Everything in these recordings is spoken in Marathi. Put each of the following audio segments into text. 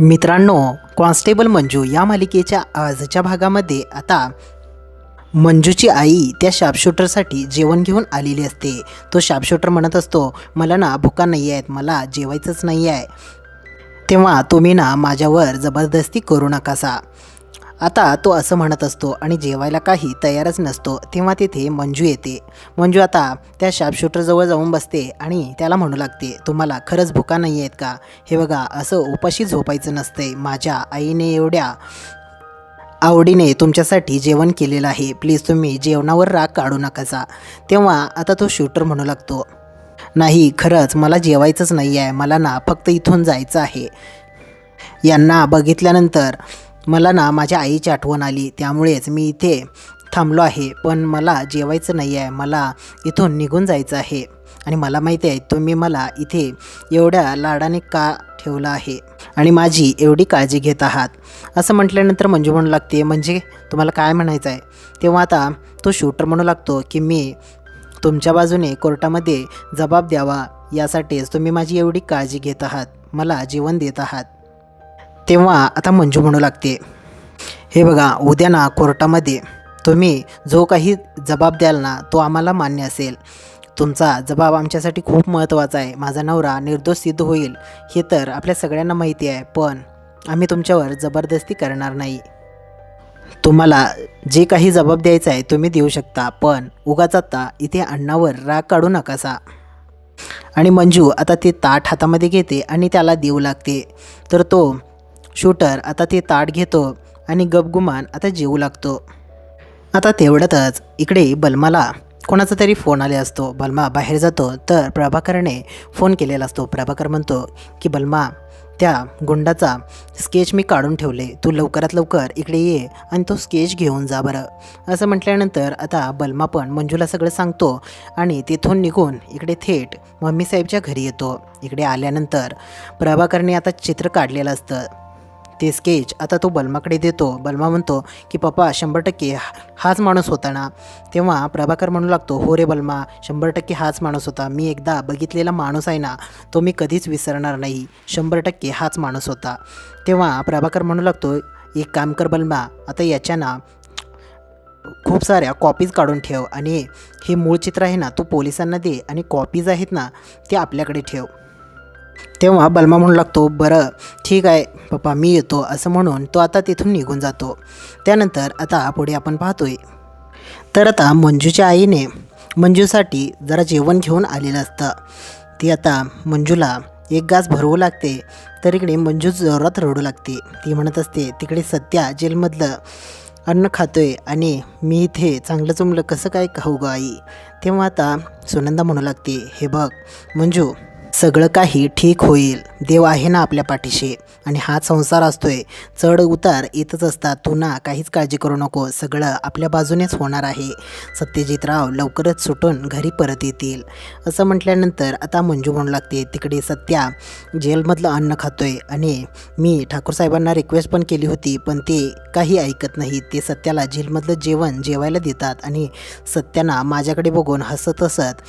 मित्रांनो कॉन्स्टेबल मंजू या मालिकेच्या आजच्या भागामध्ये आता मंजूची आई त्या शार्पशूटरसाठी जेवण घेऊन आलेली असते. तो शार्पशूटर म्हणत असतो मला ना भुका नाही आहेत मला जेवायचंच नाही आहे तेव्हा तुम्ही ना माझ्यावर जबरदस्ती करू नकासा. आता तो असं म्हणत असतो आणि जेवायला काही तयारच नसतो तेव्हा तिथे मंजू येते. मंजू आता त्या शार्पशूटरजवळ जाऊन बसते आणि त्याला म्हणू लागते तुम्हाला खरंच भुका नाही आहेत का? हे बघा असं उपाशी झोपायचं नसतंय. माझ्या आईने एवढ्या आवडीने तुमच्यासाठी जेवण केलेलं आहे. प्लीज तुम्ही जेवणावर राग काढू नकासा तेव्हा आता तो शूटर म्हणू लागतो नाही खरंच मला जेवायचंच नाही आहे मला ना फक्त इथून जायचं आहे. यांना बघितल्यानंतर मला ना माझ्या आईची आठवण आली. त्यामुळेच मी इथे थांबलो आहे. पण मला जेवायचं नाही आहे. मला इथून निघून जायचं आहे. आणि मला माहिती आहे तुम्ही मला इथे एवढ्या लाडाने का ठेवलं आहे? आणि माझी एवढी काळजी घेत आहात? असं म्हटल्यानंतर मंजू म्हणू लागते म्हणजे तुम्हाला काय म्हणायचं आहे? तेव्हा आता तो शूटर म्हणू लागतो की मी तुमच्या बाजूने कोर्टामध्ये जबाब द्यावा. यासाठीच तुम्ही माझी एवढी काळजी घेत आहात. मला जीवन देत आहात. तेव्हा आता मंजू म्हणू लागते हे बघा उद्या ना कोर्टामध्ये तुम्ही जो काही जबाब द्याल ना तो आम्हाला मान्य असेल. तुमचा जबाब आमच्यासाठी खूप महत्त्वाचा आहे. माझा नवरा निर्दोष सिद्ध होईल हे तर आपल्या सगळ्यांना माहिती आहे पण आम्ही तुमच्यावर जबरदस्ती करणार नाही. तुम्हाला जे काही जबाब द्यायचा आहे तुम्ही देऊ शकता पण उगाच आता इथे अण्णावर राग काढू नकासा. आणि मंजू आता ते ताट हातामध्ये घेते आणि त्याला देऊ लागते. तर तो शूटर आता ते ताट घेतो आणि गपगुमान आता जेवू लागतो. आता तेवढ्यातच इकडे बलमाला कोणाचा तरी फोन आले असतो. बलमा बाहेर जातो तर प्रभाकरने फोन केलेला असतो. प्रभाकर म्हणतो की बलमा त्या गुंडाचा स्केच मी काढून ठेवले. तू लवकरात लवकर इकडे ये आणि तो स्केच घेऊन जा बरं. असं म्हटल्यानंतर आता बलमा पण मंजूला सगळं सांगतो आणि तिथून निघून इकडे थेट मम्मी साहेबच्या घरी येतो. इकडे आल्यानंतर प्रभाकरने आता चित्र काढलेलं असतं. ते स्केच आता तो बलमाकडे देतो. बलमा म्हणतो की पप्पा शंभर टक्के हा- हाच माणूस होता ना? तेव्हा प्रभाकर म्हणू लागतो हो रे बलमा शंभर टक्के हाच माणूस होता. मी एकदा बघितलेला माणूस आहे ना तो मी कधीच विसरणार नाही. शंभर टक्के हाच माणूस होता. तेव्हा प्रभाकर म्हणू लागतो एक काम कर बलमा आता याच्या ना खूप साऱ्या कॉपीज काढून ठेव आणि हे मूळ चित्र आहे ना तू पोलिसांना दे आणि कॉपीज आहेत ना ते आपल्याकडे ठेव. तेव्हा बलमा म्हणू लागतो बरं ठीक आहे पप्पा मी येतो असं म्हणून तो आता तिथून निघून जातो. त्यानंतर आता पुढे आपण पाहतोय. तर आता मंजूच्या आईने मंजूसाठी जरा जेवण घेऊन आलेलं असतं. ती आता मंजूला एक गास भरवू लागते तर इकडे मंजू जोरात रडू लागते. ती म्हणत असते तिकडे सध्या जेलमधलं अन्न खातोय आणि मी इथे चांगलं चुमलं कसं काय खाऊ ग आई? तेव्हा आता सुनंदा म्हणू लागते हे बघ मंजू सगळं काही ठीक होईल. देव आहे ना आपल्या पाठीशी. आणि हाच संसार असतोय. चढ उतार येतच असतात. तू ना काहीच काळजी करू नको. सगळं आपल्या बाजूनेच होणार आहे. सत्यजित राव लवकरच सुटून घरी परत येतील. असं म्हटल्यानंतर आता मंजू म्हणू लागते तिकडे सत्या जेलमधलं अन्न खातोय. आणि मी ठाकूर साहेबांना रिक्वेस्ट पण केली होती पण ते काही ऐकत नाहीत. ते सत्याला जेलमधलं जेवण जेवायला देतात आणि सत्याना माझ्याकडे बघून हसत हसत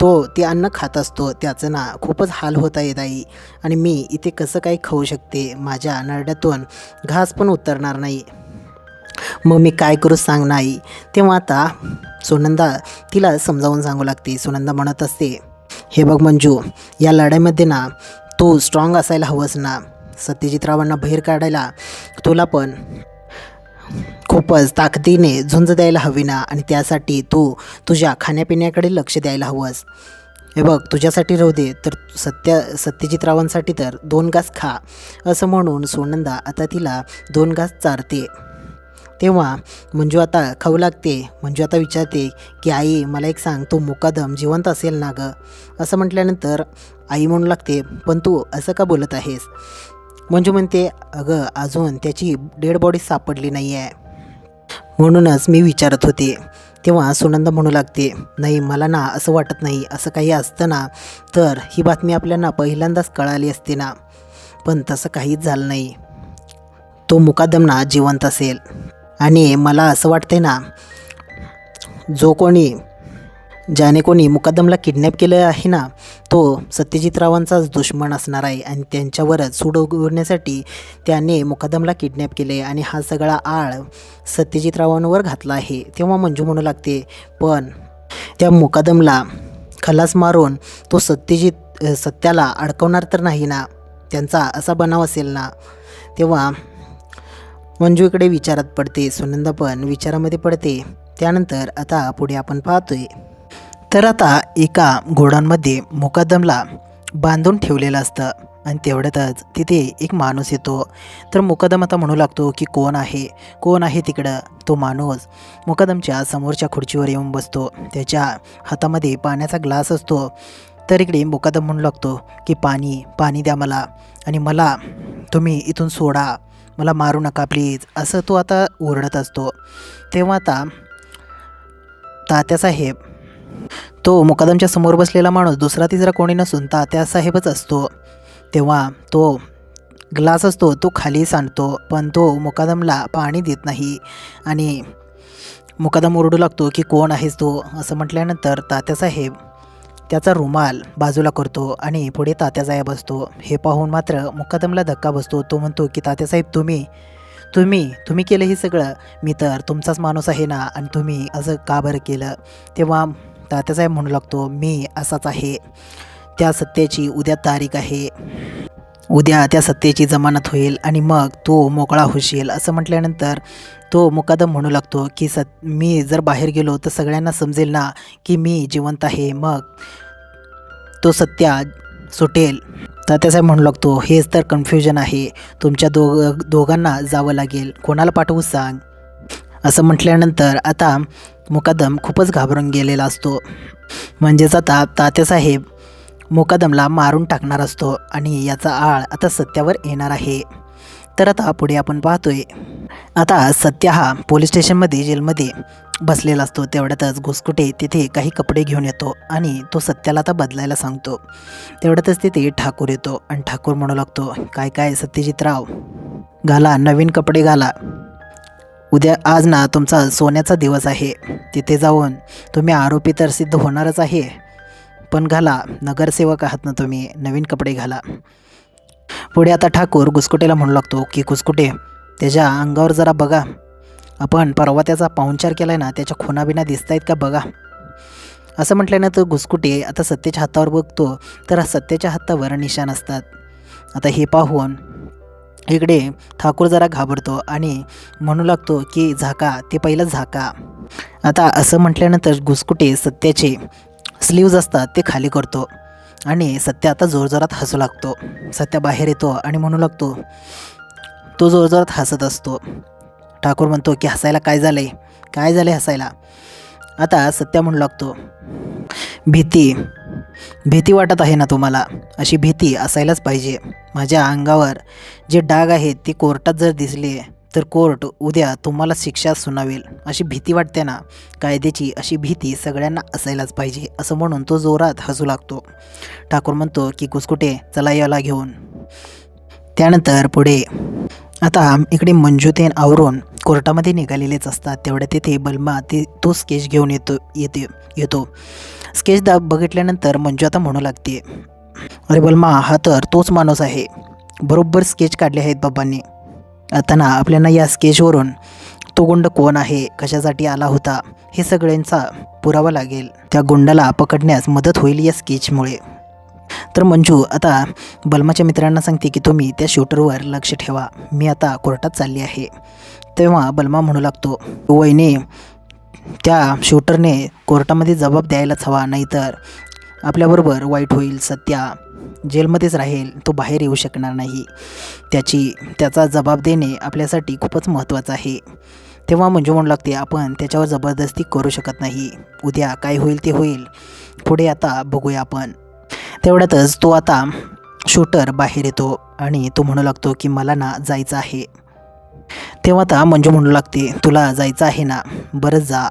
तो ते अन्न खात असतो. त्याचं ना खूपच हाल होता येत आई आणि मी इथे कसं काय खाऊ शकते? माझ्या नरड्यातून घास पण उतरणार नाही. मग मी काय करू सांग नाही. तेव्हा आता सुनंदा तिला समजावून सांगू लागते. सुनंदा म्हणत असते हे बघ मंजू या लढाईमध्ये ना तू स्ट्रॉंग असायला हवंस ना. सत्यजितरावांना बाहेर काढायला तुला पण खूपच ताकदीने झुंज द्यायला हवी ना आणि त्यासाठी तू तुझ्या खाण्यापिण्याकडे लक्ष द्यायला हवंस. हे बघ तुझ्यासाठी राहू दे तर सत्य सत्यजितरावांसाठी तर दोन घास खा असं म्हणून सोनंदा आता तिला दोन घास चारते. तेव्हा मंजू आता खाऊ लागते. मंजू आता विचारते की आई मला एक सांग तो मुकादम जिवंत असेल ना गं? असं म्हटल्यानंतर आई म्हणू लागते पण तू असं का बोलत आहेस? मंजू म्हणते अगं अजून त्याची डेड बॉडी सापडली नाही आहे म्हणूनच मी विचारत होते. तेव्हा सुनंदा म्हणू लागते नाही मला ना असं वाटत नाही असं काही असतं ना तर ही बातमी आपल्याला पहिल्यांदाच कळाली असते ना. पण तसं काहीच झालं नाही. तो मुकादम ना जिवंत असेल. आणि मला असं वाटते ना जो कोणी ज्याने कोणी मुकद्दमला किडनॅप केलं आहे ना तो सत्यजितरावांचाच दुश्मन असणार आहे आणि त्यांच्यावरच सूड त्याने मुकद्दमला किडनॅप केले आणि हा सगळा आळ सत्यजितरावांवर घातला आहे. तेव्हा मंजू म्हणू लागते पण त्या मुकदमला खलास मारून तो सत्यजित सत्याला अडकवणार तर नाही ना? त्यांचा असा बनाव असेल ना? तेव्हा मंजू इकडे विचारात पडते सुनंदा पण विचारामध्ये पडते. त्यानंतर आता पुढे आपण पाहतोय. तर आता एका घोडांमध्ये मुकादमला बांधून ठेवलेलं असतं आणि तेवढ्यातच तिथे एक माणूस येतो. तर मुकदम आता म्हणू लागतो की कोण आहे? कोण आहे तिकडं? तो माणूस मुकदमच्या समोरच्या खुर्चीवर येऊन बसतो. त्याच्या हातामध्ये पाण्याचा ग्लास असतो. तर इकडे मुकदम म्हणू लागतो की पाणी पाणी द्या मला आणि मला तुम्ही इथून सोडा. मला मारू नका प्लीज. असं तो आता ओरडत असतो. तेव्हा आता तात्यासाहेब तो मुकादमच्या समोर बसलेला माणूस दुसरा तिसरा कोणी नसून तात्यासाहेबच असतो. तेव्हा तो ग्लास असतो तो खाली सांडतो पण तो मुकादमला पाणी देत नाही आणि मुकादम ओरडू लागतो की कोण आहेस तो? असं म्हटल्यानंतर तात्यासाहेब त्याचा रुमाल बाजूला करतो आणि पुढे तात्यासाहेब असतो. हे पाहून मात्र मुकादमला धक्का बसतो. तो म्हणतो की तात्यासाहेब तुम्ही तुम्ही तुम्ही केलं हे सगळं? मी तर तुमचाच माणूस आहे ना? आणि तुम्ही असं का बरं केलं? तेव्हा तात्यासाहेब म्हणू लागतो मी असाच आहे. त्या सत्तेची उद्या तारीख आहे. उद्या त्या सत्तेची जमानत होईल आणि मग तो मोकळा होशील. असं म्हटल्यानंतर तो मुकादम म्हणू लागतो की सत मी जर बाहेर गेलो तर सगळ्यांना समजेल ना की मी जिवंत आहे. मग तो सत्या सुटेल. तात्यासाहेब म्हणू लागतो हेच तर कन्फ्युजन आहे. तुमच्या दोघ दोघांना जावं लागेल. कोणाला पाठवू सांग? असं म्हटल्यानंतर आता मुकादम खूपच घाबरून गेलेला असतो. म्हणजेच आता तात्यासाहेब मुकादमला मारून टाकणार असतो आणि याचा आळ आता सत्यावर येणार आहे. तर आता पुढे आपण पाहतोय. आता सत्या हा पोलीस स्टेशनमध्ये जेलमध्ये बसलेला असतो. तेवढ्यातच घुसकुटे तिथे काही कपडे घेऊन येतो आणि तो सत्याला आता बदलायला सांगतो. तेवढ्यातच तिथे ठाकूर येतो आणि ठाकूर म्हणू लागतो काय काय सत्यजितराव घाला नवीन कपडे घाला. उद्या आज ना तुमचा सोन्याचा दिवस आहे. तिथे जाऊन तुम्ही आरोपी तर सिद्ध होणारच आहे. पण घाला नगरसेवक आहात ना तुम्ही नवीन कपडे घाला. पुढे आता ठाकूर घुसकुटेला म्हणू लागतो की घुसकुटे त्याच्या अंगावर जरा बघा. आपण परवा त्याचा पाहुणचार केला आहे ना त्याच्या खुनाबिना दिसत आहेत का बघा. असं म्हटल्यानंतर घुसकुटे आता सत्तेच्या हातावर बघतो तर सत्तेच्या हातावर निशाण असतात. आता हे पाहून इकडे ठाकूर जरा घाबरतो आणि म्हणू लागतो की झाका ते पहिलं झाका. आता असं म्हटल्यानंतर घुसकुटे सत्याचे स्लीव्ज असतात ते खाली करतो. आणि सत्य आता जोरजोरात हसू लागतो. सत्या बाहेर येतो आणि म्हणू लागतो तो जोरजोरात हसत असतो. ठाकूर म्हणतो की हसायला काय झालं आहे काय झालं आहे हसायला? आता सत्या म्हणू लागतो भीती भीती वाटत आहे ना तुम्हाला? अशी भीती असायलाच पाहिजे. माझ्या अंगावर जे डाग आहेत ते कोर्टात जर दिसले तर कोर्ट उद्या तुम्हाला शिक्षा सुनावेल. अशी भीती वाटते ना कायद्याची अशी भीती सगळ्यांना असायलाच पाहिजे असं म्हणून तो जोरात हसू लागतो. ठाकूर म्हणतो की कुसकुटे चला याला घेऊन. त्यानंतर पुढे आता इकडे मंजुतेन आवरून कोर्टामध्ये निघालेलेच असतात. तेवढ्या तिथे बलमा ते तो स्केच घेऊन येतो येते येतो. स्केच दा बघितल्यानंतर मंजू आता म्हणू लागते अरे बलमा हा तर तोच माणूस आहे. बरोबर स्केच काढले आहेत बाबांनी. आता ना आपल्याला या स्केचवरून तो गुंड कोण आहे कशासाठी आला होता हे सगळ्यांचा पुरावा लागेल. त्या गुंडाला पकडण्यास मदत होईल या स्केचमुळे. तर मंजू आता बलमाच्या मित्रांना सांगते की तुम्ही त्या शूटरवर लक्ष ठेवा. मी आता कोर्टात चालली आहे. तेव्हा बलमा म्हणू लागतो वयने त्या शूटरने कोर्टामध्ये जबाब द्यायलाच हवा नाहीतर आपल्याबरोबर वाईट होईल सत्या. जेलमध्येच राहील तो बाहेर येऊ शकणार नाही. त्याची त्याचा जबाब देणे आपल्यासाठी खूपच महत्त्वाचं आहे. तेव्हा मंजू म्हणू लागते आपण त्याच्यावर जबरदस्ती करू शकत नाही. उद्या काय होईल ते होईल. पुढे आता बघूया आपण. तेवढ्यातच तो आता शूटर बाहेर येतो आणि तो म्हणू लागतो की मला ना जायचं आहे. तेव्हा आता मंजू म्हणू लागते तुला जायचं आहे ना? बरं जा.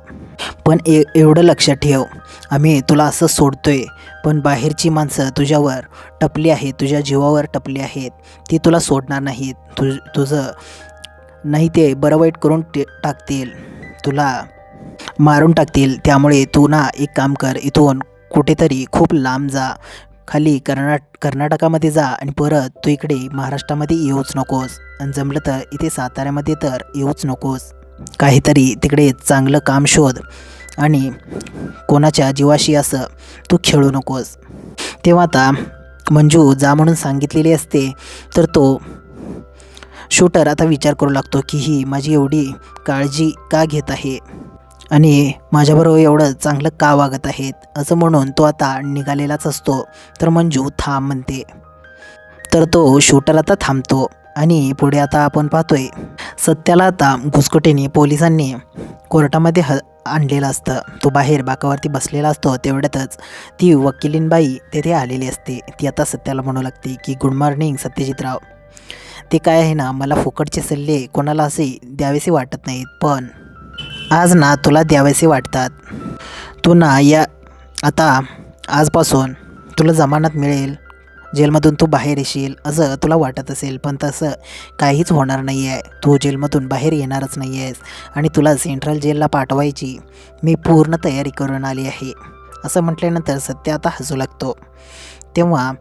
पण ए एवढं लक्षात ठेव आम्ही तुला असं सोडतोय पण बाहेरची माणसं तुझ्यावर टपली आहेत तुझ्या जीवावर टपली आहेत ती तुला सोडणार नाहीत. तुझ तुझं नाही ते बरं वाईट करून टाकतील तुला मारून टाकतील त्यामुळे तू ना एक काम कर इथून कुठेतरी खूप लांब जा. खाली कर्नाट कर्नाटकामध्ये जा आणि परत तू इकडे महाराष्ट्रामध्ये येऊच नकोस. आणि जमलं तर इथे साताऱ्यामध्ये तर येऊच नकोस. काहीतरी तिकडे चांगलं काम शोध आणि कोणाच्या जीवाशी असं तू खेळू नकोस. तेव्हा आता मंजू जा म्हणून सांगितलेली असते तर तो शूटर आता विचार करू लागतो की ही माझी एवढी काळजी का घेत आहे? आणि माझ्याबरोबर एवढं चांगलं का वागत आहेत असं म्हणून तो आता निघालेलाच असतो. तर मंजू थांब म्हणते. तर तो शूटर आता थांबतो आणि पुढे आता आपण पाहतोय सत्याला आता घुसकोटेने पोलिसांनी कोर्टामध्ये ह आणलेलं असतं. तो बाहेर बाकावरती बसलेला असतो तेवढ्यातच ती वकिलीनबाई तेथे आलेली असते. ती आता सत्याला म्हणू लागते की गुड मॉर्निंग सत्यजितराव. ते काय आहे ना मला फुकटचे सल्ले कोणाला असे द्यावेसे वाटत नाहीत पण आज ना तुला द्यावेसे वाटतात. तू ना या आता आजपासून तुला जमानत मिळेल. जेलमधून तू बाहेर येशील असं तुला वाटत असेल पण तसं काहीच होणार नाही आहे तू जेलमधून बाहेर येणारच नाही आहेस आणि तुला सेंट्रल जेलला पाठवायची मी पूर्ण तयारी करून आली आहे. असं म्हटल्यानंतर सत्य आता हसू लागतो. तेव्हा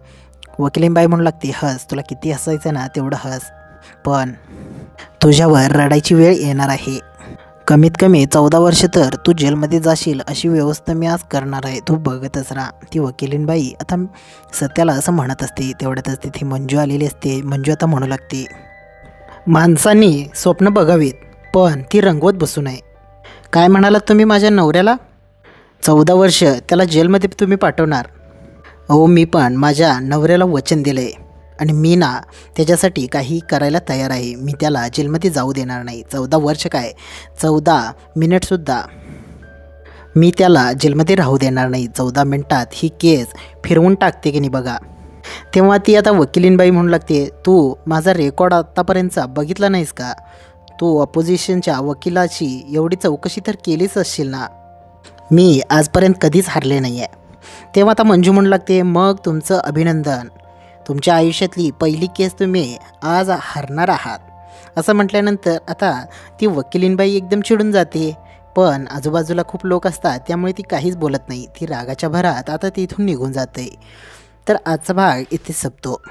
वकिलींबाई म्हणू लागते हस तुला किती हसायचं ना तेवढं हस. पण तुझ्यावर रडायची वेळ येणार आहे. कमीत कमी चौदा वर्ष तर तू जेलमध्ये जाशील अशी व्यवस्था मी आज करणार आहे. तू बघतच राहा. ती वकिलीनबाई आता सत्याला असं म्हणत असते. तेवढ्यातच तिथे मंजू आलेली असते. मंजू आता म्हणू लागते माणसांनी स्वप्न बघावीत पण ती रंगवत बसू नये. काय म्हणालात तुम्ही माझ्या नवऱ्याला? चौदा वर्ष त्याला जेलमध्ये तुम्ही पाठवणार. अहो मी पण माझ्या नवऱ्याला वचन दिलं आहे आणि मी ना त्याच्यासाठी काही करायला तयार आहे. मी त्याला जेलमध्ये जाऊ देणार नाही. चौदा वर्ष काय? चौदा मिनिटसुद्धा मी त्याला जेलमध्ये राहू देणार नाही. चौदा मिनटात ही केस फिरवून टाकते की नाही बघा. तेव्हा ती आता वकिलीनबाई म्हणू लागते तू माझा रेकॉर्ड आत्तापर्यंतचा बघितला नाहीस का? तू अपोजिशनच्या वकिलाची एवढी चौकशी तर केलीच असशील ना. मी आजपर्यंत कधीच हारले नाही आहे तेव्हा आता मंजू म्हणू लागते मग तुमचं अभिनंदन. तुमच्या आयुष्यातली पहिली केस तुम्ही आज हरणार आहात. असं म्हटल्यानंतर आता ती वकिलीनबाई एकदम चिडून जाते. पण आजूबाजूला खूप लोक असतात त्यामुळे ती काहीच बोलत नाही. ती रागाच्या भरात आता तिथून निघून जाते. तर आजचा भाग इथे संपतो.